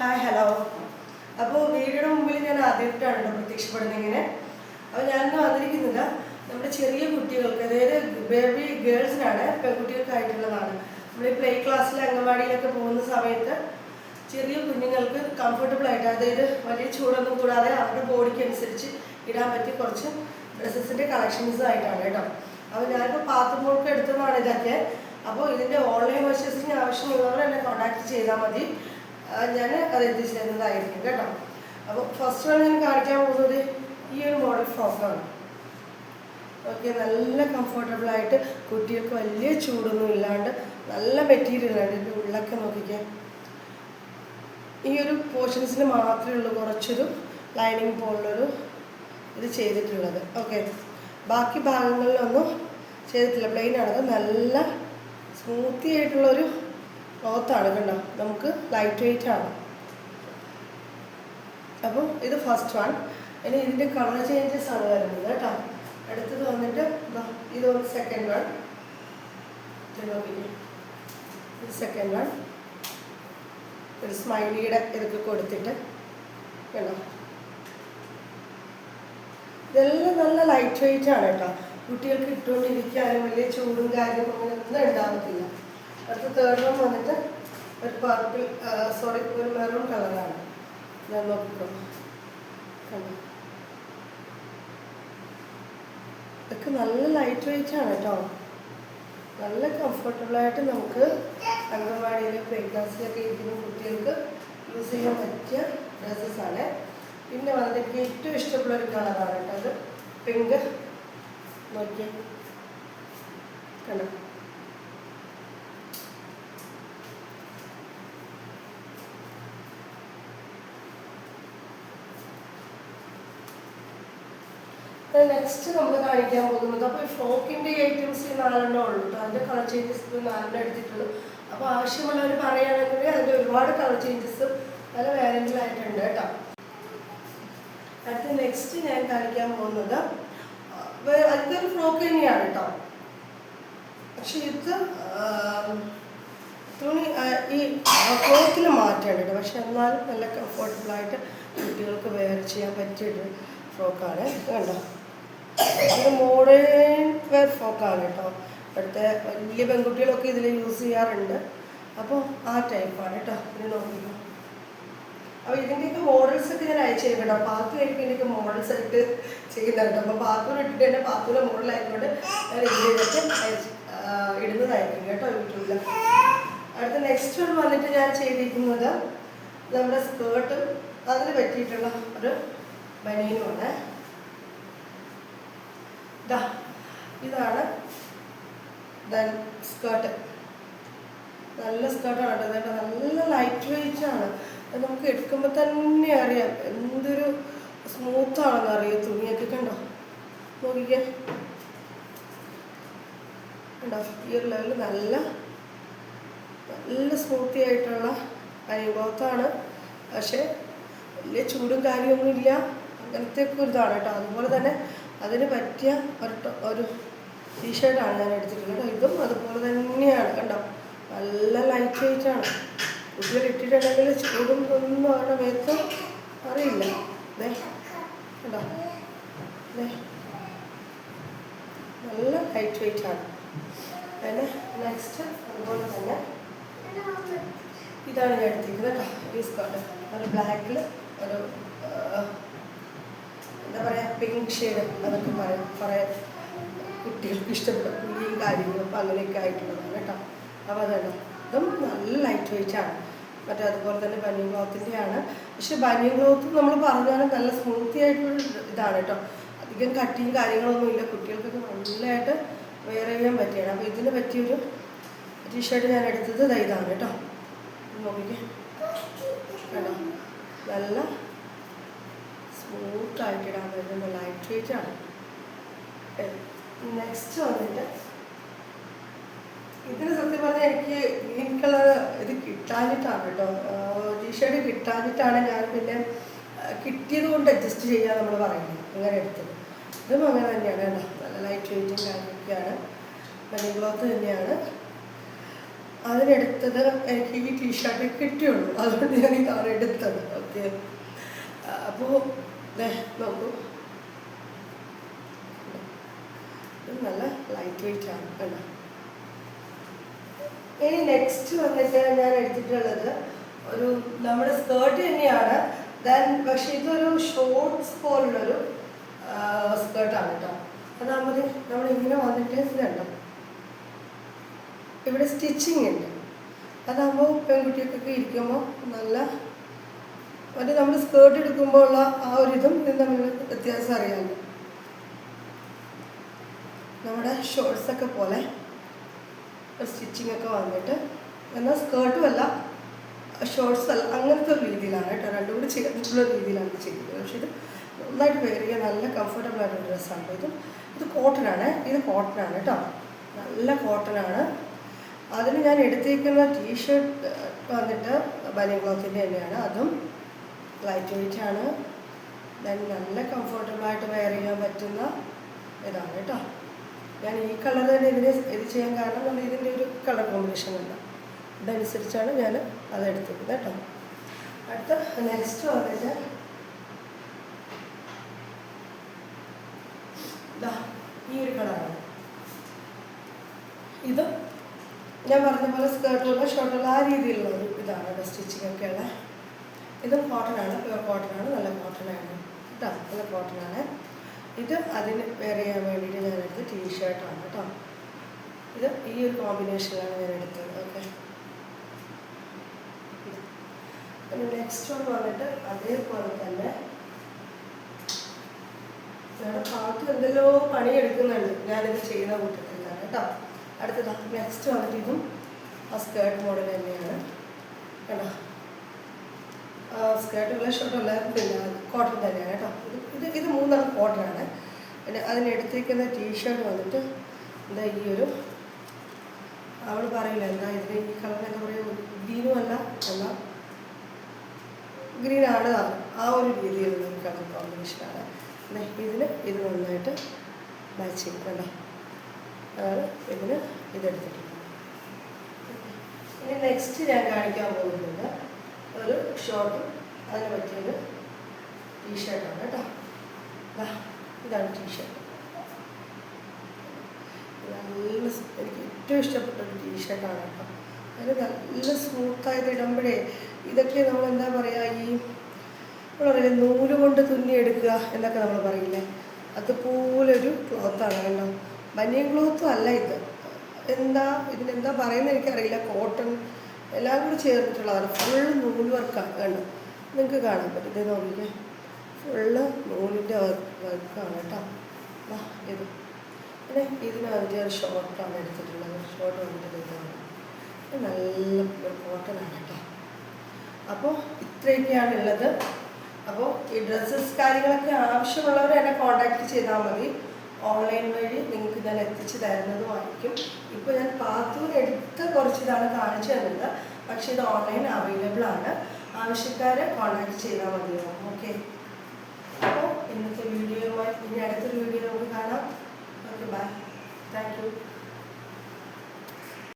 Hi hello അപ്പോൾ വീടിയുടെ മുമ്പിൽ ഞാൻ ആദ്യമായിട്ടാണ് കേട്ടോ പ്രത്യക്ഷപ്പെടുന്നത് ഇങ്ങനെ. അപ്പോൾ ഞാനൊന്നും വന്നിരിക്കുന്നത് നമ്മുടെ ചെറിയ കുട്ടികൾക്ക് അതായത് ബേബി ഗേൾസിനാണ് പെൺകുട്ടികൾക്കായിട്ടുള്ളതാണ്. നമ്മൾ ഈ പ്ലേ ക്ലാസ്സിൽ അംഗൻവാടിയിലൊക്കെ പോകുന്ന സമയത്ത് ചെറിയ കുഞ്ഞുങ്ങൾക്ക് കംഫർട്ടബിൾ ആയിട്ട് അതായത് വലിയ ചൂടൊന്നും കൂടാതെ അവരുടെ ബോഡിക്ക് അനുസരിച്ച് ഇടാൻ പറ്റിയ കുറച്ച് ഡ്രസ്സസിന്റെ കളക്ഷൻസ് ആയിട്ടാണ് കേട്ടോ. അപ്പോൾ ഞാനിപ്പോൾ പാത്തുമോൾക്ക് എടുത്തതാണ് ഇതൊക്കെ. അപ്പോൾ ഇതിന്റെ ഓൺലൈൻ പർച്ചേസിങ് ആവശ്യമുള്ളവർ എന്നെ കോൺടാക്ട് ചെയ്താൽ മതി. ഞാൻ അത് എത്തിച്ചേരുന്നതായിരിക്കും കേട്ടോ. അപ്പോൾ ഫസ്റ്റ് വൺ ഞാൻ കാണിക്കാൻ പോകുന്നത് ഈ ഒരു മോഡൽ ഫ്രോക്കാണ് ഓക്കെ നല്ല കംഫർട്ടബിൾ ആയിട്ട് കുട്ടികൾക്ക് വലിയ ചൂടൊന്നും ഇല്ലാണ്ട് നല്ല മെറ്റീരിയലാണ് ഇതിന്റെ ഉള്ളൊക്കെ നോക്കിക്കാൻ ഈ ഒരു പോർഷൻസിന് മാത്രമേ ഉള്ളൂ കുറച്ചൊരു ലൈനിങ് പോലുള്ളൊരു ഇത് ചെയ്തിട്ടുള്ളത്. ഓക്കെ ബാക്കി ഭാഗങ്ങളിലൊന്നും ചെയ്തിട്ടില്ല. പ്ലെയിൻ ആണത് നല്ല സ്മൂത്തി ആയിട്ടുള്ളൊരു ക്ലോത്താണ് കണ്ടോ? നമുക്ക് ലൈറ്റ് വെയിറ്റ് ആണ്. അപ്പോൾ ഇത് ഫസ്റ്റ് വൺ ഇനി ഇതിന്റെ കളർ ചേഞ്ചസ് ആണ് വരുന്നത് കേട്ടോ. അടുത്തത് വന്നിട്ട് ഇത് സെക്കൻഡ് വൺ ഇത് സെക്കൻഡ് വൺ ഒരു സ്മൈലിയുടെ ഇതൊക്കെ കൊടുത്തിട്ട് കണ്ടോ? ഇതെല്ലാം നല്ല ലൈറ്റ് വെയിറ്റ് ആണ് കേട്ടോ. കുട്ടികൾക്ക് ഇട്ടുകൊണ്ടിരിക്കാനും വലിയ ചൂടും കാര്യവും അങ്ങനെ ഒന്നും ഉണ്ടാകത്തില്ല അടുത്ത തേർഡ് റൂം വന്നിട്ട് ഒരു പർപ്പിൾ സോറി ഒരു മെറൂൺ കളറാണ് ഞാൻ നോക്കിക്കോ. ഇതൊക്കെ നല്ല ലൈറ്റ് വെയിറ്റ് ആണ് കേട്ടോ നല്ല കംഫർട്ടബിളായിട്ട് നമുക്ക് അംഗൻവാടിയിൽ പ്രഗ്നൻസിയൊക്കെ ഇരിക്കുന്ന കുട്ടികൾക്ക് യൂസ് ചെയ്യാൻ പറ്റിയ ഡ്രസ്സസ് ആണ്. പിന്നെ വന്നിട്ട് എനിക്ക് ഏറ്റവും ഇഷ്ടമുള്ള ഒരു കളറാണ് കേട്ടോ അത്. പിങ്ക് നോക്കിയേ. കണ്ടോ? നെക്സ്റ്റ് നമ്മൾ കാണിക്കാൻ പോകുന്നത്. അപ്പോൾ ഈ ഫ്രോക്കിന്റെ ഐറ്റംസ് നാലെണ്ണം ഉള്ളൂ കേട്ടോ അതിന്റെ കളർ ചേഞ്ചസ് നാലെണ്ണം എടുത്തിട്ടുള്ളൂ. അപ്പോൾ ആവശ്യമുള്ളവർ പറയുകയാണെങ്കിൽ അതിന്റെ ഒരുപാട് കളർ ചേഞ്ചസ് പല വേറെങ്കിലായിട്ടുണ്ട് കേട്ടോ അടുത്ത നെക്സ്റ്റ് ഞാൻ കാണിക്കാൻ പോകുന്നത് അടുത്ത ഒരു ഫ്രോക്ക് തന്നെയാണ് കേട്ടോ പക്ഷെ ഇത് തുണി ഈ ക്ലോത്തിൽ മാറ്റമുണ്ട് കേട്ടോ പക്ഷെ എന്നാലും നല്ല കംഫർട്ടബിൾ ആയിട്ട് കുട്ടികൾക്ക് വെയർ ചെയ്യാൻ പറ്റിയൊരു ഫ്രോക്കാണ് കണ്ടോ? ഇത് മോഡേൺ വെയർ ഫ്രോക്കാണ് കേട്ടോ ഇവിടുത്തെ വലിയ പെൺകുട്ടികളൊക്കെ ഇതിൽ യൂസ് ചെയ്യാറുണ്ട്. അപ്പോൾ ആ ടൈപ്പാണ് കേട്ടോ ഇത് നോക്കിക്കോ. അപ്പോൾ ഇതിന്റെയൊക്കെ മോഡൽസ് ഒക്കെ ഞാൻ അയച്ചു തരും കേട്ടോ പാത്തു എനിക്ക് ഇതിന്റെയൊക്കെ മോഡൽസ് ആയിട്ട് ചെയ്യുന്നുണ്ട്. അപ്പോൾ പാത്തൂന് ഇട്ടിട്ട് തന്നെ പാത്തൂടെ മോഡലായതുകൊണ്ട് ഞാൻ ഇതിന്റെയൊക്കെ ഇടുന്നതായിരിക്കും കേട്ടോ യൂട്യൂബിൽ അടുത്ത നെക്സ്റ്റ് വൺ വന്നിട്ട് ഞാൻ ചെയ്തിരിക്കുന്നത് നമ്മുടെ സ്കേർട്ടും അതിന് പറ്റിയിട്ടുള്ള ഒരു ബനീനുമാണ് ഇതാ ഇതാണ് സ്കേർട്ട് നല്ല സ്കേർട്ടാണ് കേട്ടോ നല്ല ലൈറ്റ് വെയിറ്റ് ആണ്. നമുക്ക് എടുക്കുമ്പോൾ തന്നെ അറിയാം എന്തൊരു സ്മൂത്താണെന്ന് അറിയാം തുണിയൊക്കെ കണ്ടോ? നോക്കിക്കേ. കണ്ടോ ഈ ഒരു ലെവലിൽ നല്ല നല്ല സ്മൂത്തി ആയിട്ടുള്ള അനുഭവത്താണ്. പക്ഷേ വലിയ ചൂടും കാര്യമൊന്നുമില്ല. അങ്ങനത്തെ ഒക്കെ ഒരു ഇതാണ് കേട്ടോ. അതുപോലെ തന്നെ അതിന് പറ്റിയ ഒരു ഒരു ടീഷർട്ടാണ് ഞാൻ എടുത്തിട്ടുള്ളത്. ഇതും അതുപോലെ തന്നെയാണ് കണ്ടോ? നല്ല ലൈറ്റ് വെയിറ്റ് ആണ്. കുട്ടികൾ ഇട്ടിട്ടുണ്ടെങ്കിൽ ചൂടും ഒന്നും അവരുടെ വേത്ത് അറിയില്ല. കണ്ടോ? നല്ല ലൈറ്റ് വെയിറ്റ് ആണ്. പിന്നെ നെക്സ്റ്റ് അതുപോലെ തന്നെ ഇതാണ് ഞാൻ എടുത്തിരിക്കുന്നത് കേട്ടോ ഈ സ്കോട്ട് ഒരു ബ്ലാക്കിൽ ഒരു പിങ്ക് ഷെയ്ഡ് അതൊക്കെ പറയാം പറയാൻ കുട്ടികൾക്ക് ഇഷ്ടപ്പെടും ഈ കാര്യങ്ങളും അപ്പം അങ്ങനെയൊക്കെ ആയിട്ടുള്ളതാണ് കേട്ടോ. അപ്പോൾ അതുണ്ട് ഇതും നല്ല ലൈറ്റ് വെയിറ്റാണ് മറ്റേ അതുപോലെ തന്നെ ബനിയൻ ക്ലോത്തിന്റെയാണ് പക്ഷെ ബനിയൻ ക്ലോത്ത് നമ്മൾ പറഞ്ഞാൽ നല്ല സ്മൂത്തി ആയിട്ടുള്ള ഇതാണ് കേട്ടോ. അധികം കട്ടിയും കാര്യങ്ങളൊന്നും ഇല്ല. കുട്ടികൾക്കൊക്കെ നല്ലതായിട്ട് വെയർ ചെയ്യാൻ പറ്റിയാണ്. അപ്പോൾ ഇതിന് പറ്റിയൊരു ടീഷർട്ട് ഞാൻ എടുത്തത് ഇതാണ് കേട്ടോ. നോക്കിക്കേ. കേട്ടോ നല്ല സ്മൂത്ത് വരുന്ന ലൈറ്റ് വെയിറ്റ് ആണ്. നെക്സ്റ്റ് വന്നിട്ട് ഇതിന് സത്യം പറഞ്ഞാൽ എനിക്ക് ഗ്രീൻ കളർ ഇത് കിട്ടാനിട്ടാണ് കേട്ടോ. ടീഷർട്ട് കിട്ടാനിട്ടാണ് ഞാൻ പിന്നെ കിട്ടിയത് കൊണ്ട് അഡ്ജസ്റ്റ് ചെയ്യാൻ നമ്മൾ പറയുന്നത് അങ്ങനെ എടുത്തത്. ഇതും അങ്ങനെ തന്നെയാണ് കേട്ടോ. നല്ല ലൈറ്റ് വെയിറ്റും കാര്യമൊക്കെയാണ്. മണി ക്ലോത്ത് തന്നെയാണ്. അതിനെടുത്തത് എനിക്ക് ഈ ടീഷർട്ട് കിട്ടിയുള്ളൂ. അതുകൊണ്ട് ഞാൻ ഇതാണ് എടുത്തത്. ഓക്കെ. അപ്പോൾ നോക്കൂ. നല്ല ലൈറ്റ് വെയിറ്റ് ആണ് കണ്ടോ ഇനി നെക്സ്റ്റ് വന്നിട്ട് ഞാൻ എടുത്തിട്ടുള്ളത് ഒരു നമ്മുടെ സ്കേർട്ട് തന്നെയാണ്. ദെൻ പക്ഷേ ഇതൊരു ഷോർട്സ് പോലുള്ളൊരു സ്കേർട്ടാണ് കേട്ടോ. അതാകുമ്പോൾ നമ്മൾ ഇങ്ങനെ വന്നിട്ട് ഇതുണ്ടോ? ഇവിടെ സ്റ്റിച്ചിങ് ഉണ്ട്. അതാകുമ്പോൾ പെൺകുട്ടികൾക്കൊക്കെ ഇരിക്കുമ്പോൾ നല്ല മറ്റേ നമ്മൾ സ്കേർട്ട് എടുക്കുമ്പോൾ ഉള്ള ആ ഒരു ഇതും ഇതും തമ്മിൽ വ്യത്യാസം അറിയാം. നമ്മുടെ ഷോർട്സ് ഒക്കെ പോലെ സ്റ്റിച്ചിങ് ഒക്കെ വന്നിട്ട് എന്നാൽ സ്കേർട്ടും അല്ല ഷോർട്സ് അല്ല അങ്ങനത്തെ ഒരു രീതിയിലാണ് കേട്ടോ. രണ്ടും കൂടി ചേർന്നിട്ടുള്ള രീതിയിലാണ് ചെയ്യുന്നത് പക്ഷേ ഇത് നന്നായിട്ട് വെയർ നല്ല കംഫർട്ടബിൾ ആയിട്ടുള്ള ഡ്രസ്സാണ് ഇത്. ഇത് കോട്ടൺ ആണ്. ഇത് കോട്ടൺ ആണ് കേട്ടോ. നല്ല കോട്ടൺ ആണ്. അതിന് ഞാൻ എടുത്തേക്കുന്ന ടീഷർട്ട് വന്നിട്ട് ബനിയൻ ക്ലോത്തിന്റെ തന്നെയാണ്. അതും ലൈറ്റ് വെയിറ്റ് ആണ്. ദെൻ നല്ല കംഫർട്ടബിൾ ആയിട്ട് വെയർ ചെയ്യാൻ പറ്റുന്ന ഇതാണ് കേട്ടോ. ഞാൻ ഈ കളർ തന്നെ ഇതിന് ഇത് ചെയ്യാൻ കാരണം നമ്മൾ ഇതിന്റെ ഒരു കളർ കോമ്പിനേഷൻ ഉണ്ട്. അതനുസരിച്ചാണ് ഞാൻ അത് എടുത്തത് കേട്ടോ. അടുത്ത നെക്സ്റ്റ് വന്നിട്ട് ഈ ഒരു കളറാണ് ഇത് ഞാൻ പറഞ്ഞ പോലെ സ്കേർട്ടുള്ള ഷർട്ടുള്ള ആ രീതിയിലുള്ള ഒരു ഇതാണ്. സ്റ്റിച്ചിങ്ങൊക്കെയുള്ള ഇതും ആണ്. പ്യുവർ കോട്ടൺ ആണ്. നല്ല കോട്ടൺ ആണ്. കേട്ടോ? നല്ല കോട്ടൺ ആണ്. ഇത് അതിന് വെയർ ചെയ്യാൻ വേണ്ടിയിട്ട് ഞാൻ എടുത്ത ടീഷർട്ടാണ് കേട്ടോ. ഇത് ഈ ഒരു കോമ്പിനേഷനിലാണ് ഞാൻ എടുത്തത്. ഓക്കെ നെക്സ്റ്റ് വൺ വന്നിട്ട് അതേപോലെ തന്നെ ഞങ്ങളുടെ പാട്ട് എന്തെല്ലോ പണിയെടുക്കുന്നുണ്ട് ഞാനിത് ചെയ്യുന്ന കൂട്ടത്തിലാണ് കേട്ടോ. അടുത്തത് നെക്സ്റ്റ് വന്നിട്ട് ഇതും ആ സ്കേർട്ട് മോഡൽ തന്നെയാണ്. കേട്ടോ സ്കേർട്ടുള്ള ഷർട്ടുള്ള പിന്നെ കോട്ടൺ തന്നെയാണ് കേട്ടോ. ഇത് ഇത് മൂന്നാണ് മൂന്നെണ്ണം ആണ്. പിന്നെ അതിനെടുത്തേക്കുന്ന ടീഷർട്ട് വന്നിട്ട് എന്താ ഈ ഒരു അവൾ പറയില്ല എന്താ ഇതിന് ഈ കളർ എന്താ പറയുക ഗ്രീനും അല്ല ഗ്രീൻ ആണ് ആ ഒരു രീതിയിലുള്ള ഒരു കളർ കോമ്പിനേഷനാണ് ഇതിന് ഇത് നന്നായിട്ട് മാച്ച് ചെയ്യും കണ്ടോ അതാണ് ഇതിന് ഇതെടുത്തിട്ടുണ്ട് ഇനി നെക്സ്റ്റ് ഞാൻ കാണിക്കാൻ പോകുന്നത് ഒരു ഷോർട്ടും അതിന് പറ്റിയൊരു ടീഷർട്ടാണ് കേട്ടോ. ഇതാണ് ടീഷർട്ട് നല്ല എനിക്ക് ഏറ്റവും ഇഷ്ടപ്പെട്ട ഒരു ടീഷർട്ടാണ് കേട്ടോ. അതിന് നല്ല സ്മൂത്തായിട്ട് ഇടുമ്പോഴേ ഇതൊക്കെ നമ്മൾ എന്താ പറയുക ഈ നമ്മളറിയാം നൂൽ കൊണ്ട് തുന്നിയെടുക്കുക എന്നൊക്കെ നമ്മൾ പറയില്ലേ? അതുപോലൊരു ക്ലോത്താണ് കേട്ടോ. ബനിയൻ ക്ലോത്തും അല്ല ഇത്. എന്താ ഇതിനെന്താ പറയുന്നത് എനിക്കറിയില്ല. കോട്ടൺ എല്ലാം കൂടി ചേർന്നിട്ടുള്ളതാണ്. ഫുൾ നൂൽ വർക്കാണ് കണ്ടോ? നിങ്ങൾക്ക് കാണാൻ പറ്റും. ഇത് നോക്കിക്കേ. ഫുള്ള് നൂലിന്റെ വർക്കാണ് കേട്ടോ. ആ ഇത്. പിന്നെ ഇതിനകത്ത് ഒരു ഷോർട്ടാണ് എടുത്തിട്ടുള്ളത്. ഷോർട്ട് വന്നിട്ട് ഇതാണ് ഇത് നല്ല കോട്ടനാണ് കേട്ടോ. അപ്പോൾ ഇത്രയൊക്കെയാണ് ഉള്ളത്. അപ്പോൾ ഈ ഡ്രസ്സസ് കാര്യങ്ങളൊക്കെ ആവശ്യമുള്ളവർ എന്നെ കോൺടാക്ട് ചെയ്താൽ മതി. ഓൺലൈൻ വഴി നിങ്ങൾക്ക് ഞാൻ എത്തിച്ചു തരുന്നതുമായിരിക്കും. ഇപ്പോൾ ഞാൻ പാത്തൂർ എടുത്ത കുറച്ചിതാണ് കാണിച്ചു തന്നത് പക്ഷേ ഇത് ഓൺലൈൻ അവൈലബിൾ ആണ്. ആവശ്യക്കാരെ കോൺടാക്ട് ചെയ്താൽ മതിയാവും ഓക്കെ അപ്പോൾ ഇന്നത്തെ വീഡിയോയുമായി ഇനി അടുത്തൊരു വീഡിയോ നമുക്ക് കാണാം. Okay bye thank you